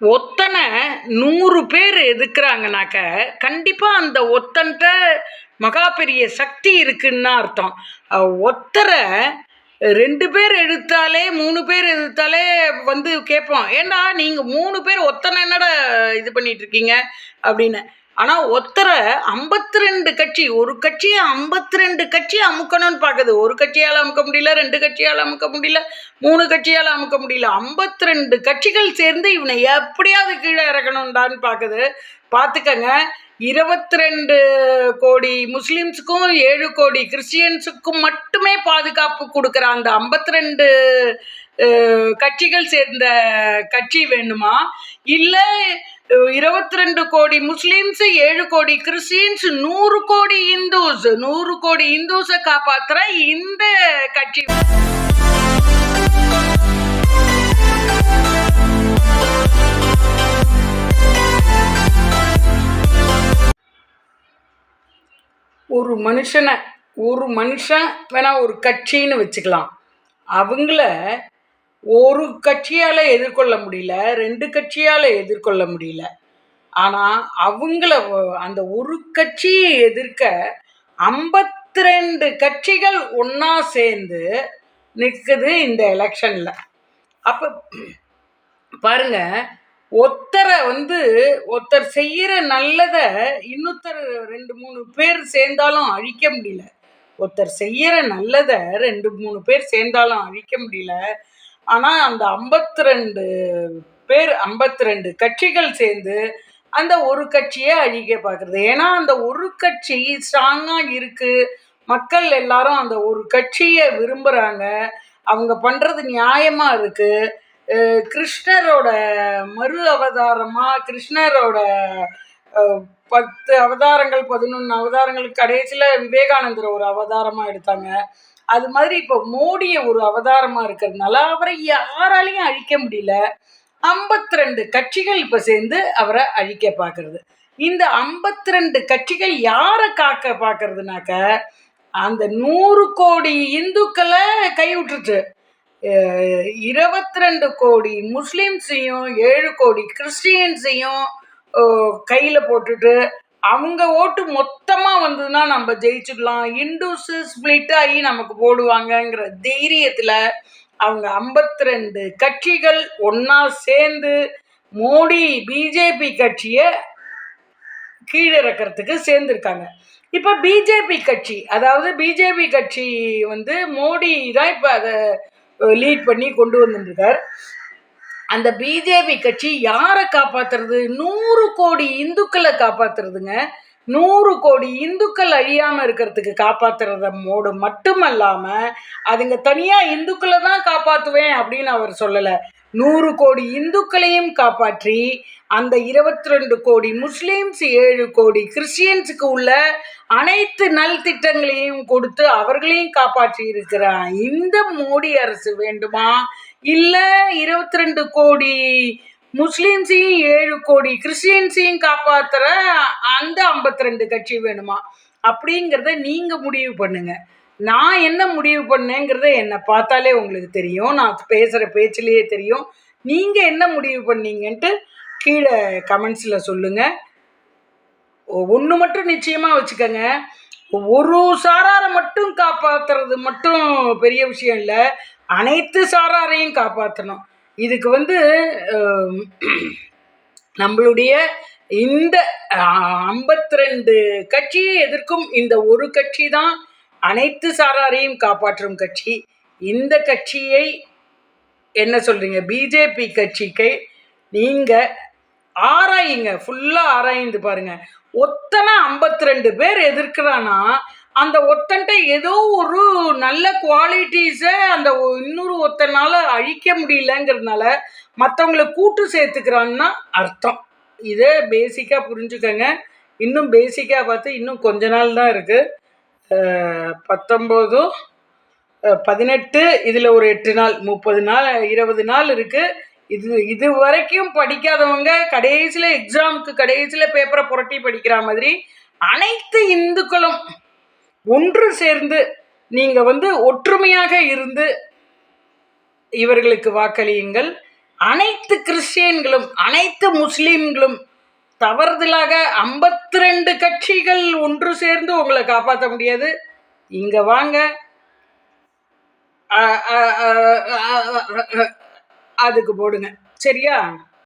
ஒத்தனை நூறு பேர் எதுக்குறாங்கனாக்க கண்டிப்பாக அந்த ஒத்தன்ட்ட மகா பெரிய சக்தி இருக்குன்னு அர்த்தம். ஒத்தரை ரெண்டு பேர் எடுத்தாலே மூணு பேர் எடுத்தாலே வந்து கேட்போம் ஏண்டா நீங்கள் மூணு பேர் ஒத்தனை என்னடா இது பண்ணிகிட்ருக்கீங்க இருக்கீங்க? அப்படின்னு. ஆனால் ஒத்தரை ஐம்பத்தி ரெண்டு கட்சி ஒரு கட்சியை ஐம்பத்தி ரெண்டு கட்சி அமுக்கணும்னு பார்க்குது. ஒரு கட்சியால் அமுக்க முடியல ரெண்டு கட்சியால் அமுக்க முடியல மூணு கட்சியால் அமுக்க முடியல. ஐம்பத்தி ரெண்டு கட்சிகள் சேர்ந்து இவனை எப்படியாவது கீழே இறக்கணும்டான்னு பார்க்குது. பார்த்துக்கங்க இருபத்தி ரெண்டு கோடி முஸ்லீம்ஸுக்கும் ஏழு கோடி கிறிஸ்டியன்ஸுக்கும் மட்டுமே பாதுகாப்பு கொடுக்குற அந்த ஐம்பத்தி ரெண்டு கட்சிகள் சேர்ந்த கட்சி வேணுமா? இல்லை இருபத்தி ரெண்டு கோடி முஸ்லீம்ஸ் ஏழு கோடி கிறிஸ்டியன்ஸ் நூறு கோடி இந்துஸ் நூறு கோடி இந்துஸை காப்பாத்துற இந்த கட்சி. ஒரு மனுஷனை ஒரு மனுஷன் வேணால் ஒரு கட்சின்னு வச்சுக்கலாம். அவங்கள ஒரு கட்சியால் எதிர்கொள்ள முடியல ரெண்டு கட்சியால் எதிர்கொள்ள முடியல. ஆனால் அவங்கள அந்த ஒரு கட்சியை எதிர்க்க ஐம்பத்தி ரெண்டு கட்சிகள் ஒன்றா சேர்ந்து நிற்குது இந்த எலெக்ஷனில். அப்போ பாருங்க ஒருத்தரை வந்து ஒருத்தர் செய்யற நல்லதை இன்னொருத்தர் ரெண்டு மூணு பேர் சேர்ந்தாலும் அழிக்க முடியல. ஒருத்தர் செய்யற நல்லதை ரெண்டு மூணு பேர் சேர்ந்தாலும் அழிக்க முடியல. ஆனால் அந்த ஐம்பத்தி ரெண்டு பேர் ஐம்பத்தி ரெண்டு கட்சிகள் சேர்ந்து அந்த ஒரு கட்சியை அழிக்க பார்க்குறது. ஏன்னா அந்த ஒரு கட்சி ஸ்ட்ராங்காக இருக்குது மக்கள் எல்லாரும் அந்த ஒரு கட்சியை விரும்புகிறாங்க அவங்க பண்ணுறது நியாயமாக இருக்குது கிருஷ்ணரோட மறு அவதாரமா கிருஷ்ணரோட பத்து அவதாரங்கள் பதினொன்று அவதாரங்களுக்கு கடைசியில் விவேகானந்தர் ஒரு அவதாரமாக எடுத்தாங்க. அது மாதிரி இப்போ மோடியை ஒரு அவதாரமாக இருக்கிறதுனால அவரை யாராலையும் அழிக்க முடியல. ஐம்பத்தி ரெண்டு கட்சிகள் இப்போ சேர்ந்து அவரை அழிக்க பார்க்கறது இந்த ஐம்பத்தி ரெண்டு கட்சிகள் யாரை காக்க பார்க்கறதுனாக்க அந்த நூறு கோடி இந்துக்களை கைவிட்டுருச்சு. இருபத்தி ரெண்டு கோடி முஸ்லீம்ஸையும் ஏழு கோடி கிறிஸ்டியன்ஸையும் கையில் போட்டுட்டு அவங்க ஓட்டு மொத்தமாக வந்ததுன்னா நம்ம ஜெயிச்சுக்கலாம். இண்டூஸு ஸ்பிளிட் ஆகி நமக்கு போடுவாங்கங்கிற தைரியத்தில் அவங்க ஐம்பத்தி ரெண்டு கட்சிகள் ஒன்றா சேர்ந்து மோடி பிஜேபி கட்சியை கீழிறக்கிறதுக்கு சேர்ந்துருக்காங்க. இப்போ பிஜேபி கட்சி அதாவது பிஜேபி கட்சி வந்து மோடி தான் இப்போ அதை லீட் பண்ணி கொண்டு வந்துருக்கார். அந்த பிஜேபி கட்சி யாரை காப்பாத்துறது? நூறு கோடி இந்துக்களை காப்பாத்துறதுங்க. நூறு கோடி இந்துக்கள் அழியாம இருக்கிறதுக்கு காப்பாத்துறத மோடு மட்டுமல்லாமல் அதுங்க தனியா இந்துக்களை தான் காப்பாத்துவேன் அப்படின்னு அவர் சொல்லலை. நூறு கோடி இந்துக்களையும் காப்பாற்றி அந்த இருபத்தி ரெண்டு கோடி முஸ்லீம்ஸ் ஏழு கோடி கிறிஸ்டியன்ஸுக்கு உள்ள அனைத்து நல் திட்டங்களையும் கொடுத்து அவர்களையும் காப்பாற்றி இருக்கிறான் இந்த மோடி அரசு வேண்டுமா? இல்லை இருபத்தி ரெண்டு கோடி முஸ்லீம்ஸையும் ஏழு கோடி கிறிஸ்டியன்ஸையும் காப்பாற்றுற அந்த ஐம்பத்தி ரெண்டு கட்சி வேணுமா? அப்படிங்கிறத நீங்கள் முடிவு பண்ணுங்கள் நான் என்ன முடிவு பண்ணேங்கிறத என்னை பார்த்தாலே உங்களுக்கு தெரியும். நான் பேசுகிற பேச்சிலேயே தெரியும். நீங்கள் என்ன முடிவு பண்ணீங்கன்ட்டு கீழே கமெண்ட்ஸில் சொல்லுங்கள் ஒன்று மட்டும் நிச்சயமாக வச்சுக்கோங்க. ஒரு சாராரை மட்டும் காப்பாற்றுறது மட்டும் பெரிய விஷயம் இல்லை. அனைத்து சாராரையும் காப்பாற்றணும் இதுக்கு வந்து நம்மளுடைய இந்த ஐம்பத்தி ரெண்டு கட்சியை எதிர்க்கும் இந்த ஒரு கட்சி தான் அனைத்து சாராரையும் காப்பாற்றும் கட்சி. இந்த கட்சியை என்ன சொல்கிறீங்க பிஜேபி கட்சிக்கு நீங்கள் ஆராயுங்க. ஃபுல்லாக ஆராய்ந்து பாருங்கள் ஒத்தனை ஐம்பத்தி ரெண்டு பேர் எதிர்க்கிறான்னா அந்த ஒத்தன்ட்ட ஏதோ ஒரு நல்ல குவாலிட்டிஸை அந்த இன்னொரு ஒத்தனால் அழிக்க முடியலங்கிறதுனால மற்றவங்களை கூட்டு சேர்த்துக்கிறான்னா அர்த்தம். இதை பேசிக்காக புரிஞ்சுக்கோங்க. இன்னும் பேசிக்காக பார்த்து இன்னும் கொஞ்ச நாள் தான் இருக்குது பத்தொம்போதோ பதினெட்டு இதில் ஒரு எட்டு நாள் முப்பது நாள் இருபது நாள் இருக்குது இது இது வரைக்கும் படிக்காதவங்க கடைசியில் எக்ஸாமுக்கு கடைசியில் பேப்பரை புரட்டி படிக்கிற மாதிரி அனைத்து இந்துக்களும் ஒன்று சேர்ந்து நீங்கள் வந்து ஒற்றுமையாக இருந்து இவர்களுக்கு வாக்களியுங்கள். அனைத்து கிறிஸ்டியன்களும் அனைத்து முஸ்லீம்களும் தவறுதலாக ஐம்பத்தி ரெண்டு கட்சிகள் ஒன்று சேர்ந்து உங்களை காப்பாற்ற முடியாது. இங்க வாங்க. அதுக்கு போடுங்க. சரியா?